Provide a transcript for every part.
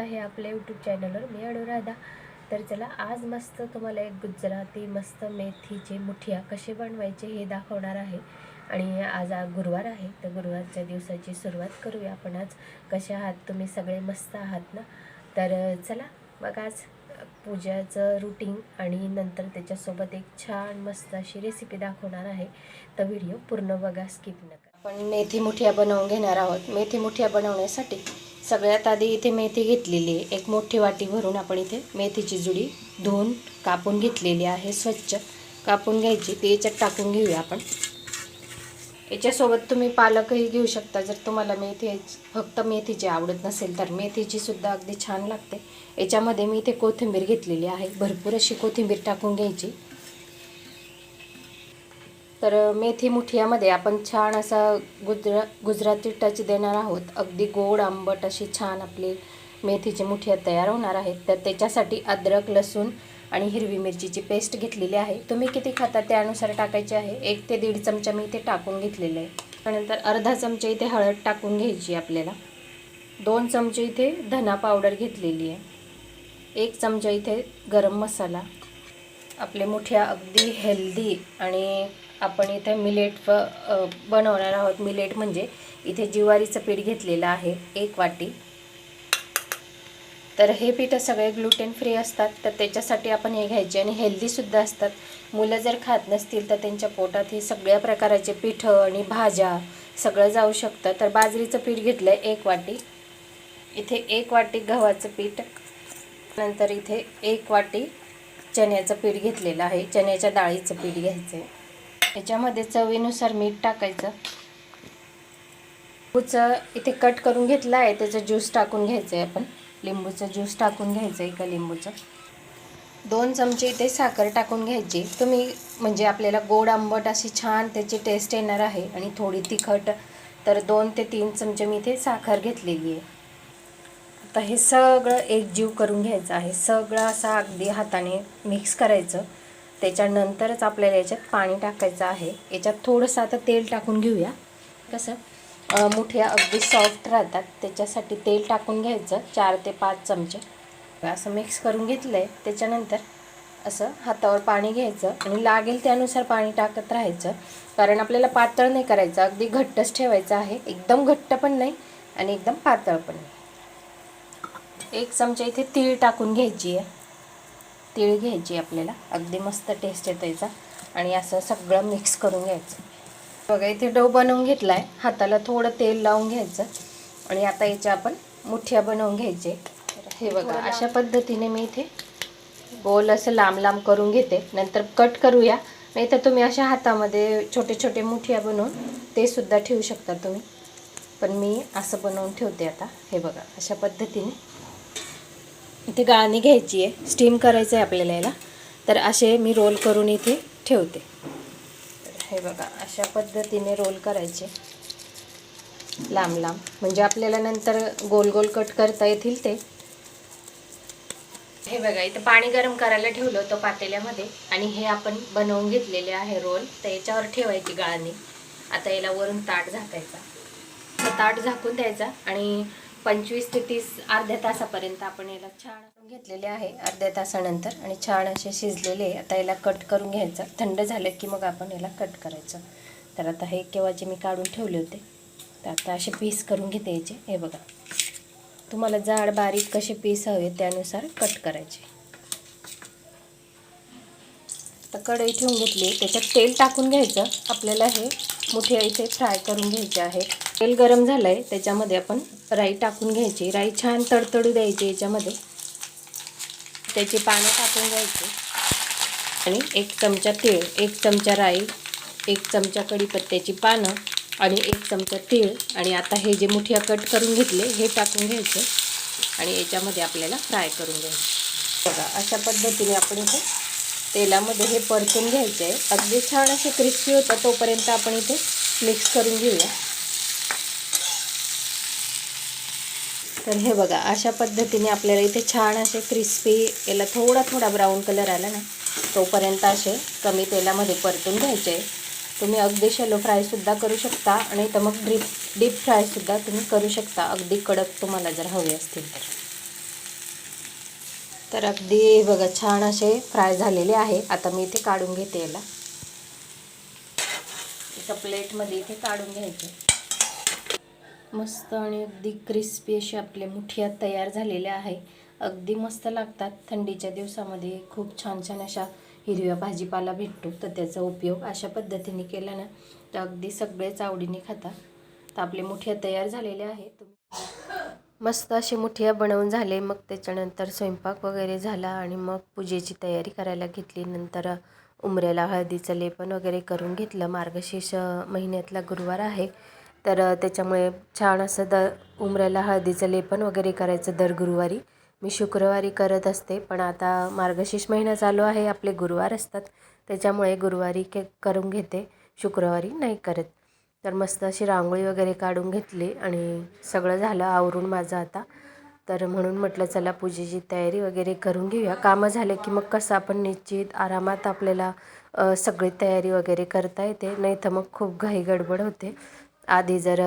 स्वागत आहे आपल्या यूट्यूब चॅनलवर मी अनुराधा. तर चला आज मस्त तुम्हाला एक गुजराती मस्त मेथीचे मुठिया कसे बनवायचे हे दाखवणार आहे. आणि आज गुरुवार आहे तर गुरुवारच्या दिवसाची सुरुवात करूया आपण आज. कसे आहात तुम्ही सगळे? मस्त आहात ना? तर चला मग आज पूजाचं रुटीन आणि नंतर त्याच्यासोबत एक छान मस्त अशी रेसिपी दाखवणार आहे. तर व्हिडिओ पूर्ण बघा स्किप नका. आपण मेथी मुठिया बनवून घेणार आहोत. मेथी मुठिया बनवण्यासाठी सगळ्यात आधी इथे मेथी घेतलेली आहे. एक मोठी वाटी भरून आपण इथे मेथीची जुडी धुवून कापून घेतलेली आहे स्वच्छ कापून घ्यायची. ती याच्यात टाकून घेऊया आपण. याच्यासोबत तुम्ही पालकही घेऊ शकता. जर तुम्हाला मेथी फक्त मेथीची आवडत नसेल तर मेथीची सुद्धा अगदी छान लागते. याच्यामध्ये मी इथे कोथिंबीर घेतलेली आहे. भरपूर अशी कोथिंबीर टाकून घ्यायची. तर मेथी मुठियामध्ये आपण छान असा गुजरा गुजराती टच देणार आहोत. अगदी गोड आंबट अशी छान आपली मेथीची मुठिया तयार होणार आहेत. तर त्याच्यासाठी अद्रक लसूण आणि हिरवी मिरचीची पेस्ट घेतलेली आहे. तुम्ही किती खाता त्यानुसार टाकायचे आहे? एक ते दीड चमचा मी इथे टाकून घेतलेलं आहे. त्यानंतर अर्धा चमचा इथे हळद टाकून घ्यायची आपल्याला. दोन चमचे इथे धना पावडर घेतलेली आहे. एक चमचा इथे गरम मसाला. आपले मुठ्या अगदी हेल्दी आणि आपण इथे मिलेट फ बनवणार आहोत. मिलेट म्हणजे इथे ज्वारीचं पीठ घेतलेलं आहे एक वाटी. तर हे पीठ सगळे ग्लुटेन फ्री असतात. तर त्याच्यासाठी आपण हे घ्यायचे आणि हेल्दीसुद्धा असतात. मुलं जर खात नसतील तर त्यांच्या पोटात हे सगळ्या प्रकाराचे पिठं आणि भाज्या सगळं जाऊ शकतं. तर बाजरीचं पीठ घेतलं आहे एक वाटी. इथे एक वाटी गव्हाचं पीठ. नंतर इथे एक वाटी चण्याचं पीठ घेतलेलं आहे. चण्याच्या डाळीचं पीठ घ्यायचं आहे त्याच्यामध्ये चवीनुसार मीठ टाकायचं. लिंबूचं इथे कट करून घेतलं आहे त्याचं ज्यूस टाकून घ्यायचं आहे आपण. लिंबूचं ज्यूस टाकून घ्यायचं एका लिंबूचं. दोन चमचे इथे साखर टाकून घ्यायची. तुम्ही म्हणजे आपल्याला गोड आंबट अशी छान त्याची टेस्ट येणार आहे आणि थोडी तिखट तर दोन ते तीन चमचे मी इथे साखर घेतलेली आहे. आता हे सगळं एकजीव करून घ्यायचं आहे. सगळं असं अगदी हाताने मिक्स करायचं. त्याच्यानंतरच आपल्याला याच्यात पाणी टाकायचं आहे. याच्यात थोडंसं आता तेल टाकून घेऊया. कसं? मुठ्या अगदी सॉफ्ट राहतात. त्याच्यासाठी तेल टाकून घ्यायचं. चार ते पाच चमचे. असं मिक्स करून घेतलं आहे त्याच्यानंतर असं हातावर पाणी घ्यायचं आणि लागेल त्यानुसार पाणी टाकत राहायचं. कारण आपल्याला पातळ नाही करायचं. अगदी घट्टच ठेवायचं आहे. एकदम घट्ट पण नाही आणि एकदम पातळ पण नाही. एक चमचा इथे तीळ टाकून घ्यायची आहे. तीळ घ्यायची आपल्याला. अगदी मस्त टेस्ट येतं याचा. आणि असं सगळं मिक्स करून घ्यायचं. बघा इथे डो बनवून घेतला आहे हाताला थोडं तेल लावून घ्यायचं. आणि आता याच्या आपण मुठ्या बनवून घ्यायचे. हे बघा अशा पद्धतीने मी इथे गोल असं लांब लांब करून घेते. नंतर कट करूया. नाही तर तुम्ही अशा हातामध्ये छोटे छोटे मुठ्या बनवून ते सुद्धा ठेवू शकता तुम्ही. पण मी असं बनवून ठेवते आता. हे बघा अशा पद्धतीने इथे गाळणी घ्यायची आहे. स्टीम करायचं आहे आपल्याला याला. तर असे मी रोल करून इथे ठेवते. तर हे बघा अशा पद्धतीने रोल करायचे. लांब लांब. म्हणजे आपल्याला नंतर गोल गोल कट करता येतील ते. हे बघा इथं पाणी गरम करायला ठेवलं होतं पातेल्यामध्ये. आणि हे आपण बनवून घेतलेले आहे रोल तर याच्यावर ठेवायची गाळणी. आता याला वरून ताट झाकायचा. ताट झाकून द्यायचा. आणि पंचवीस ते तीस अर्ध्या तासापर्यंत आपण याला छान घेतलेले आहे. अर्ध्या तासानंतर आणि छान असे शिजलेले आता याला कट करून घ्यायचं. थंड झालं की मग आपण याला कट करायचं. तर आता हे केव्हाचे मी काढून ठेवले होते. तर आता असे पीस करून घेते याचे. हे बघा. तुम्हाला जाड बारीक कसे पीस हवे त्यानुसार कट करायचे. तर कढई ठेवून घेतली. त्याच्यात तेल टाकून घ्यायचं. आपल्याला हे मोठे इथे फ्राय करून घ्यायचे आहे. तेल गरम झालं आहे त्याच्यामध्ये आपण राई टाकून घ्यायची. राई छान तडतडू द्यायची याच्यामध्ये. त्याची पानं टाकून घ्यायची. आणि एक चमचा तीळ एक चमचा राई एक चमचा कढीपत्त्याची पानं आणि एक चमचा तीळ. आणि आता हे जे मुठिया कट करून घेतले हे टाकून घ्यायचे. आणि याच्यामध्ये आपल्याला फ्राय करून घ्यायचे. बघा अशा पद्धतीने आपण इथे तेलामध्ये हे परतून घ्यायचे आहे. अगदी छान असे क्रिस्पी होतं तोपर्यंत आपण इथे मिक्स करून घेऊया. तर हे बघा अशा पद्धतीने आपल्याला इथे छान असे क्रिस्पी याला थोडा थोडा ब्राऊन कलर आला ना तोपर्यंत असे कमी तेलामध्ये परतून घ्यायचे तुम्ही अगदी शेलो फ्रायसुद्धा करू शकता आणि तर मग डीप डीप फ्रायसुद्धा तुम्ही करू शकता. अगदी कडक तुम्हाला जर हवे असतील तर. तर अगदी बघा छान असे फ्राय झालेले आहे. आता मी इथे काढून घेते याला. एका प्लेटमध्ये इथे काढून घ्यायचे. मस्त आणि अगदी क्रिस्पी असे आपले मुठिया तयार झालेल्या आहे. अगदी मस्त लागतात. थंडीच्या दिवसामध्ये खूप छान छान अशा हिरव्या भाजीपाला भेटतो. तर त्याचा उपयोग अशा पद्धतीने केला ना तर अगदी सगळेच आवडीने खातात. तर आपले मुठिया तयार झालेले आहे. मस्त असे मुठिया बनवून झाले. मग त्याच्यानंतर स्वयंपाक वगैरे झाला आणि मग पूजेची तयारी करायला घेतली. नंतर उमऱ्याला हळदीचं लेपन वगैरे करून घेतलं. मार्गशीर्ष महिन्यातला गुरुवार आहे. तर त्याच्यामुळे छान असं द उमऱ्याला हळदीचं लेपन वगैरे करायचं दर गुरुवारी. मी शुक्रवारी करत असते पण आता मार्गशीर्ष महिना चालू आहे. आपले गुरुवार असतात. त्याच्यामुळे गुरुवारी के करून घेते. शुक्रवारी नाही करत. तर मस्त अशी रांगोळी वगैरे काढून घेतली आणि सगळं झालं आवरून माझं आता. तर म्हणून म्हटलं चला पूजेची तयारी वगैरे करून घेऊया. कामं झाले की मग कसं आपण निश्चित आरामात आपल्याला सगळी तयारी वगैरे करता येते. नाही तर मग खूप घाई गडबड होते. आधी जर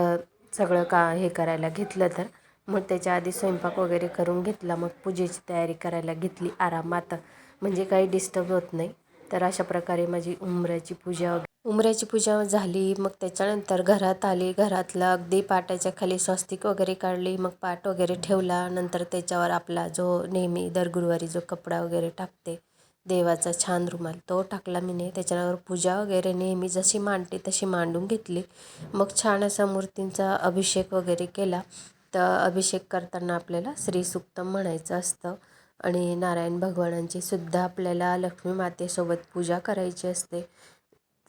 सगळं का हे करायला घेतलं तर. मग त्याच्या आधी स्वयंपाक वगैरे करून घेतला मग पूजेची तयारी करायला घेतली आरामात. म्हणजे काही डिस्टर्ब होत नाही. तर अशा प्रकारे माझी उमऱ्याची पूजा वगैरे उमऱ्याची पूजा झाली मग त्याच्यानंतर घरात आली. घरातलं अगदी पाटाच्या खाली स्वस्तिक वगैरे काढली मग पाट वगैरे ठेवला. नंतर त्याच्यावर आपला जो नेहमी दर गुरुवारी जो कपडा वगैरे टाकते देवाचा छान रुमाल तो टाकला मीने. त्याच्यावर पूजा वगैरे नेहमी जशी मांडते तशी मांडून घेतली. मग छान असा मूर्तींचा अभिषेक वगैरे केला. तर अभिषेक करताना आपल्याला श्रीसुक्तम म्हणायचं असतं. आणि नारायण भगवानांची सुद्धा आपल्याला लक्ष्मी मातेसोबत पूजा करायची असते.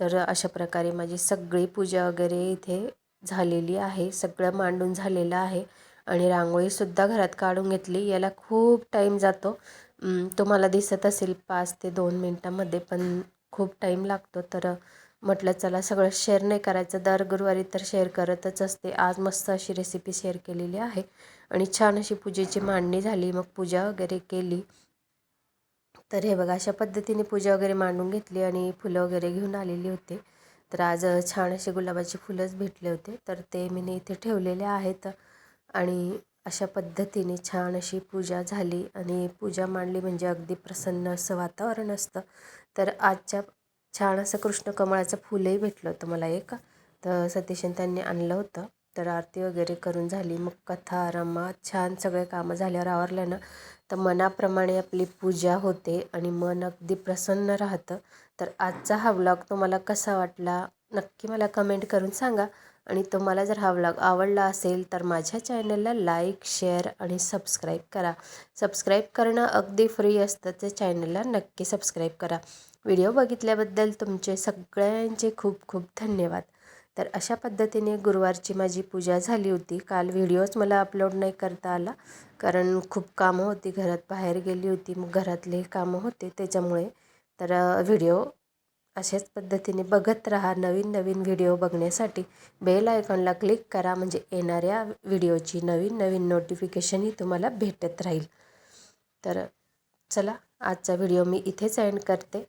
तर अशा प्रकारे माझी सगळी पूजा वगैरे इथे झालेली आहे. सगळं मांडून झालेलं आहे. आणि रांगोळीसुद्धा घरात काढून घेतली. याला खूप टाईम जातो. तुम्हाला दिसत असेल पाच ते दोन मिनटामध्ये पण खूप टाईम लागतो. तर म्हटलं चला सगळं शेअर नाही करायचं. दर गुरुवारी तर शेअर करतच असते. आज मस्त अशी रेसिपी शेअर केलेली आहे. आणि छान अशी पूजेची मांडणी झाली. मग पूजा वगैरे केली. तर हे बघा अशा पद्धतीने पूजा वगैरे मांडून घेतली आणि फुलं वगैरे घेऊन आलेली होते. तर आज छान असे गुलाबाची फुलंच भेटले होते. तर ते मी इथे ठेवलेले आहेत आणि अशा पद्धतीने छान अशी पूजा झाली आणि पूजा मांडली म्हणजे अगदी प्रसन्न असं वातावरण असतं. तर आजच्या छान असं कृष्ण कमळाचं फुलंही भेटलं होतं मला एक. तर सतीशन त्यांनी आणलं होतं. तर आरती वगैरे करून झाली. मग कथा रमा छान सगळे कामं झाल्यावर आवरल्यानं तर मनाप्रमाणे आपली पूजा होते आणि मन अगदी प्रसन्न राहतं. तर आजचा हा व्लॉग तुम्हाला कसा वाटला नक्की मला कमेंट करून सांगा. आणि तुम्हाला जर हा व्लॉग आवडला असेल तर माझ्या चॅनलला लाईक शेअर आणि सबस्क्राईब करा. सबस्क्राईब करणं अगदी फ्री असतं त्या चॅनलला नक्की सबस्क्राईब करा. व्हिडिओ बघितल्याबद्दल तुमचे सगळ्यांचे खूप खूप धन्यवाद. तर अशा पद्धतीने गुरुवारची माझी पूजा झाली होती. काल व्हिडिओज मला अपलोड नाही करता आला. कारण खूप कामं होती. घरात बाहेर गेली होती. मग घरातले कामं होते. त्याच्यामुळे तर व्हिडिओ अशाच पद्धतीने बघत राहा. नवीन नवीन व्हिडिओ बघण्यासाठी बेल आयकॉनला क्लिक करा. म्हणजे येणाऱ्या व्हिडिओची नवीन नवीन नोटिफिकेशनही तुम्हाला भेटत राहील. तर चला आजचा व्हिडिओ मी इथेच एंड करते.